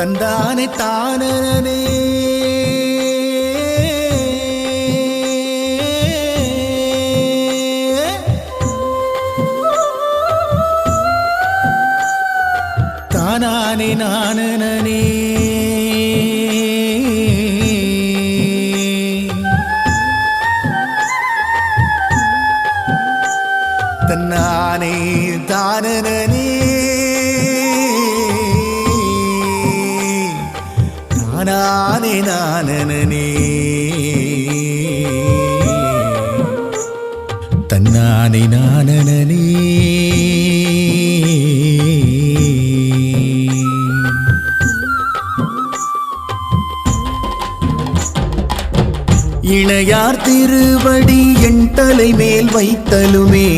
தந்தானே தானே தானானே நானனே. தன்னானே தானனே. நானே நானனே தன்னானே நானனே இணையார் திருவடி என் தலைமேல் வைத்தலுமே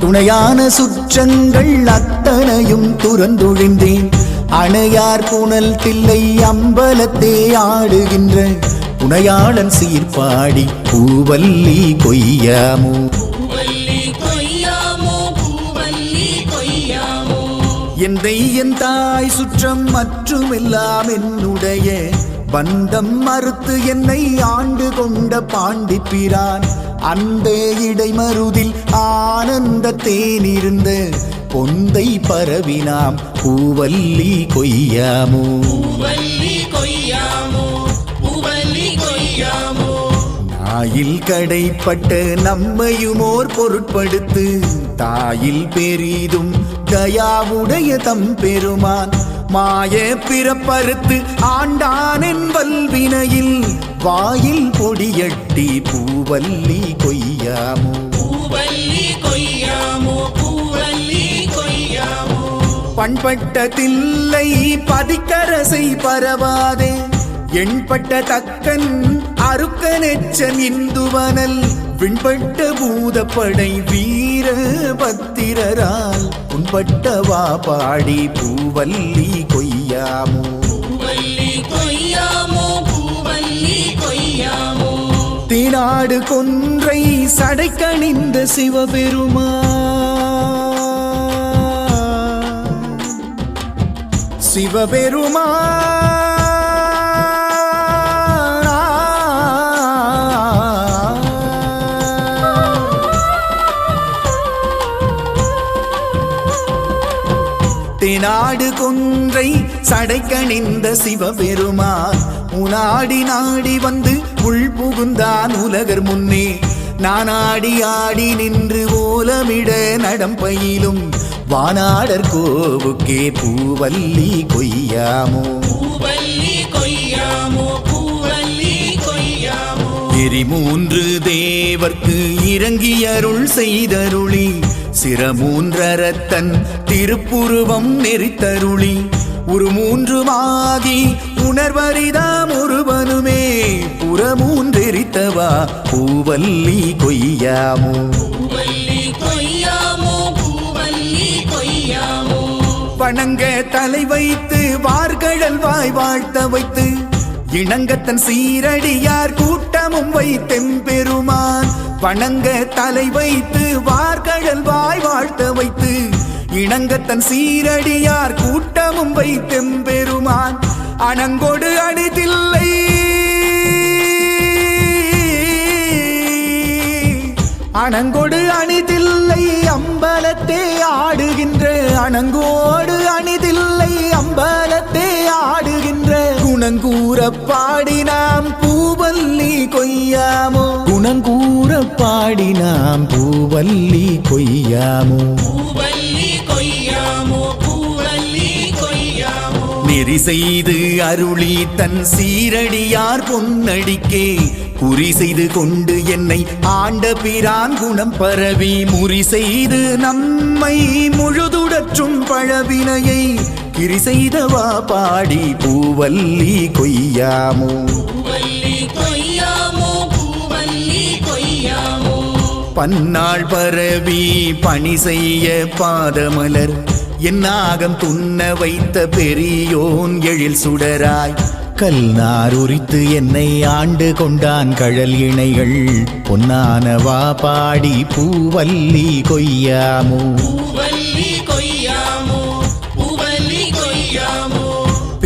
துணையான சுற்றங்கள் அத்தனையும் துறந்துழிந்தேன் அணையார் புனல் தில்லை அம்பலத்தே ஆடுகின்ற புனையாளன் சீர்பாடி பூவல்லி கொய்யாமோ. பூவல்லி கொய்யாமோ பூவல்லி கொய்யாமோ. என் என் தாய் சுற்றம் மற்றுமெல்லாம் என்னுடைய பந்தம் மறுத்து என்னை ஆண்டு கொண்ட பாண்டிப்பிரான். அந்த இடைமருதில் ஆனந்த தேனிருந்த பொந்தை பரவினாம் பூவல்லி கொய்யாமோ? நாயில் கடைப்பட்ட நம்மையுமோர் பொருட்படுத்து தாயில் பெரிதும் தயாவுடைய தம் பெருமான் மாய பிறப்பறுத்து ஆண்டானென் வல்வினையில் வாயில் பொடியட்டி பூவல்லி கொய்யாமோ? பூவல்லி கொய்யாமோ? பண்பட்ட தில்லை பதிக்கரசை பரவாதே. எண்பட்ட தக்கன் அருக்கனெச்சன் இந்துவனல். விண்பட்ட பூதப்படை வீர பத்திரரால். உண்பட்ட வா பாடி பூவல்லி கொய்யாமோ. பூவல்லி கொய்யாமோ பூவல்லி கொய்யாமோ. தேனாடு கொன்றை சடைக்கணிந்த சிவபெருமா சிவபெருமா தெனாடு கொன்றை சடைக்கணிந்த சிவபெருமான் உனாடி நாடி வந்து உள் புகுந்தான் உலகர் முன்னே. நானாடி ஆடி நின்று ஓலமிட நடம்பயிலும் வானாடர் கோவுக்கே பூவல்லி கொய்யாமோ? பூவல்லி கொய்யாமோ பூவல்லி கொய்யாமோ? எரி மூன்று தேவர்க்கு இறங்கி அருள் செய்தருளி சிரமூன்றரத்தன் திருப்புருவம் நெறித்தருளி ஒரு மூன்றுமாகி உணர்வரிதாம் ஒருவனுமே புறமூன்றெரித்தவா பூவல்லி கொய்யாமோ? வணங்க தலை வைத்து வார்கழல் வாய் வாழ்த்த வைத்து இணங்கத்தன் சீரடியார் கூட்டமும் வைத்தெம்பெருமான் வணங்க தலை வைத்து வார்கழல் வாய் வாழ்த்த வைத்து இணங்கத்தன் சீரடியார் கூட்டமும் வைத்தெம்பெருமான் அணங்கொடு அணிதில்லை. அணங்கொடு அணிதில்லை அம்பலத்தே ஆடுகின்ற அணங்கோடு பாடி நாம் பூவல்லி கொய்யாமோ? குணங்கூற பாடி நாம் பூவல்லி கொய்யாமோ? நெறி செய்து அருளி தன் சீரடியார் பொன்னடிக்கே. குறி செய்து கொண்டு என்னை ஆண்ட பிரான் குணம் பரவி முறி செய்து நம்மை முழுதுடற்றும் பழவினையை கிரி செய்தவா பாடி பூவல்லி கொய்யாமோ? பன்னாள் பரவி பணி செய்ய பாதமலர் என்னாகம் துண்ண வைத்த பெரியோன் எழில் சுடராய். கல்நார் உரித்து என்னை ஆண்டு கொண்டான் கழல் இணைகள். பொன்னானவா பாடி பூவல்லி கொய்யாமோ.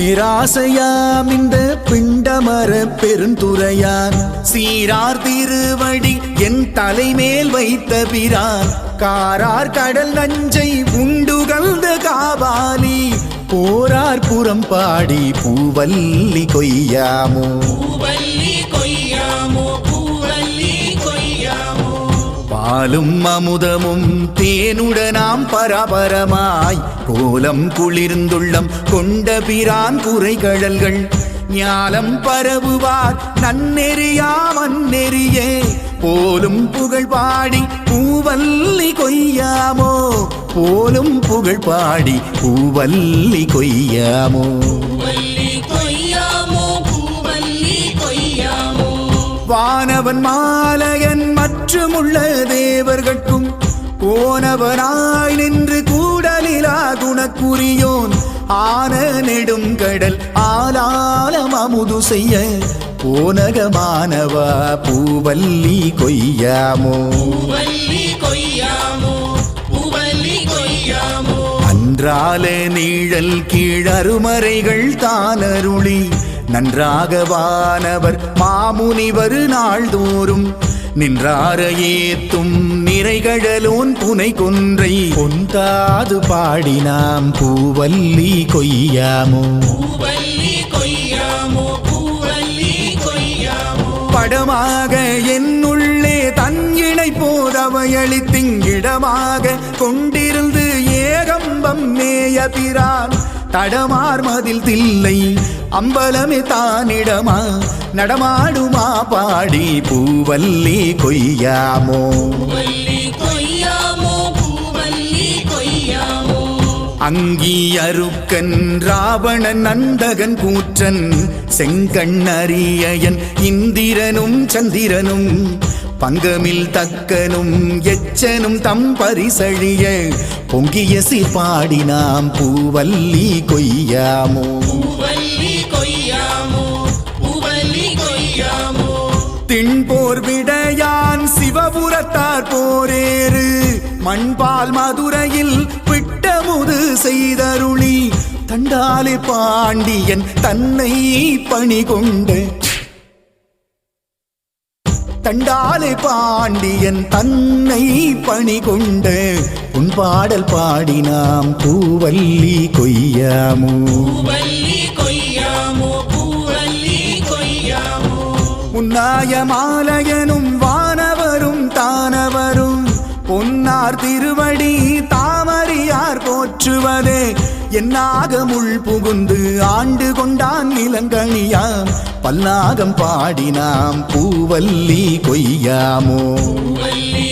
பேராசையாம் இந்த பிண்டமர பெருந்துரையான் சீரார் திருவடி என் தலைமேல் வைத்த பிரான். காரார் கடல் நஞ்சை உண்டுகழ்ந்த காபாலி போரார் புறம் பாடி பூவல்லி கொய்யாமோ. பூவல்லி கொய்யாமோ பாலும் அமுதமும் தேனுடனாம் பரபரமாய். கோலம் குளிர்ந்துள்ளம் கொண்ட பிரான் குறைகடல்கள் ஞாலம் பரவுவார் நன்னெறியாம் அந்நெறியே போலும் புகழ் பாடி பூவல்லி கொய்யாமோ. போலும் புகழ் பாடி பூவல்லி கொய்யாமோ. பூவல்லி கொய்யாமோ பூவல்லி கொய்யாமோ. வானவன் மாலயன் மற்றுமுள்ள தேவர்கட்கும். கோனவனாய் நின்று கூடலிலா குணக்குரியோன் ஆன நெடும் கடல் ஆலாலம் அமுது செய்ய. போனகமானவா பூவல்லி கொய்யாமோ? அன்றால நீழல் கீழருமறைகள் தானருளி. நன்றாக வானவர் மாமுனிவர் நாள்தோறும். நின்றார ஏத்தும் நிறைகழலோன் புனை கொன்றை. பொந்தாது பாடினாம் பூவல்லி கொய்யாமோ. பூவல்லி கொய்யாமோ பூவல்லி கொய்யாமோ படமாக என்னுள்ளே தன் இணை போதவையளித்திங்கிடமாக கொண்டிருந்து ஏகம்பம் மேய பிரான் தடமார் மதில் தில்லை அம்பலமே தானிடமா நடமாடுமா பாடி பூவல்லி கொய்யாமோ? அங்கி அருக்கன் ராவணன் நந்தகன் கூற்றன் செங்கண்ணரியன் இந்திரனும் சந்திரனும் பங்கமில் தக்கனும் எச்சனும் தம் பரிசழிய பொங்கிய சீர்பாடினாம் பூவல்லி கொய்யாமோ? பூவல்லி கொய்யாமோ? பூவல்லி கொய்யாமோ? திண்போர் விடையான் சிவபுரத்தார் போரேறு. மண்பால் மதுரையில் விட்டமுது செய்தருளி. தண்டாலே பாண்டியன் தன்னை பணி கொண்டு தண்டாலே பாண்டியன் தன்னை பணி கொண்டு உன் பாடல் பாடினாம் பூவல்லி கொய்யாமோ? உன்னாய மாலையனும் வானவரும் தானவரும். பொன்னார் திருவடி தாமரியார் போற்றுவதே. என்னாக முள் புகுந்து ஆண்டு கொண்டான் இளங்கணியாம் பல்லாகம் பாடினாம் பூவல்லி கொய்யாமோ. பூவல்லி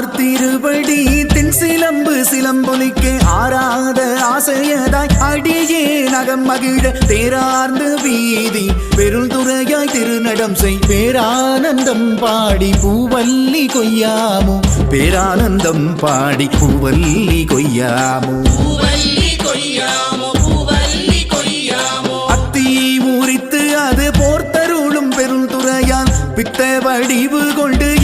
சீரார் திருவடி தென் சிலம்பு சிலம்பொலிக்க ஆராத ஆசையதாய் அடியே நகம் மகிழ தேரார்ந்து வீதி. பெருந்துறையாய் திருநடம் செய் பேரானந்தம் பாடி பூவல்லி கொய்யாமோ. பேரானந்தம் பாடி பூவல்லி கொய்யாமோ. பூவல்லி கொய்யாமோ பூவல்லி கொய்யாமோ. அத்தி ஊரித்து அது போர்த்தருளும் பெருந்துறையான் பித்த வடிவு கொண்டு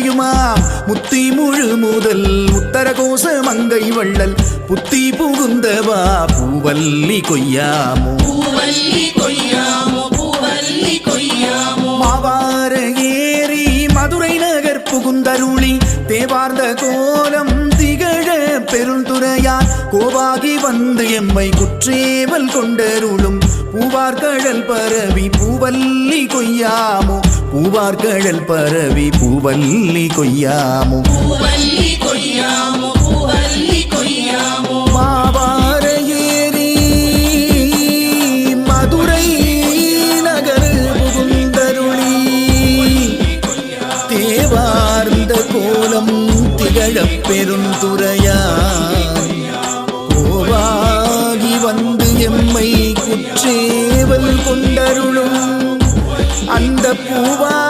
பிள்ளையுமா முத்தி முழு முதல் உத்தர கோச மங்கை வள்ளல். புத்தி புகுந்தவா? பூவல்லி கொய்யாமோ? பூவல்லி கொய்யாமோ? பூவல்லி கொய்யாமோ? மாவார ஏரி மதுரை நகர் புகுந்தருளி. தேவார்ந்த கோலம் திகழ பெருந்துறையார் கோவாகி வந்து எம்மை குற்றேவல் கொண்டருளும். பூவார்கழல் பரவி பூவல்லி கொய்யாமோ? பூவார்கழல் பரவி பூவல்லி கொய்யாமோ? பூவல்லி பூவா